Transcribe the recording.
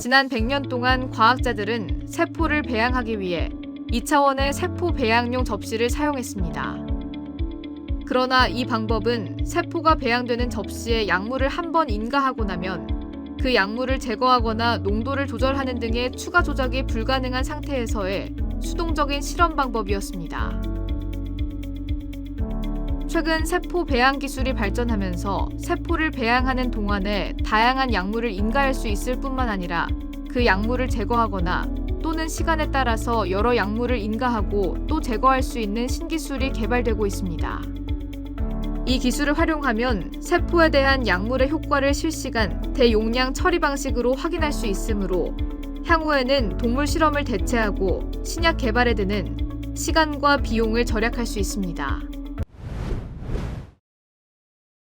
지난 100년 동안 과학자들은 세포를 배양하기 위해 2차원의 세포 배양용 접시를 사용했습니다. 그러나 이 방법은 세포가 배양되는 접시에 약물을 한 번 인가하고 나면 그 약물을 제거하거나 농도를 조절하는 등의 추가 조작이 불가능한 상태에서의 수동적인 실험 방법이었습니다. 최근 세포 배양 기술이 발전하면서 세포를 배양하는 동안에 다양한 약물을 인가할 수 있을 뿐만 아니라 그 약물을 제거하거나 또는 시간에 따라서 여러 약물을 인가하고 또 제거할 수 있는 신기술이 개발되고 있습니다. 이 기술을 활용하면 세포에 대한 약물의 효과를 실시간 대용량 처리 방식으로 확인할 수 있으므로 향후에는 동물 실험을 대체하고 신약 개발에 드는 시간과 비용을 절약할 수 있습니다.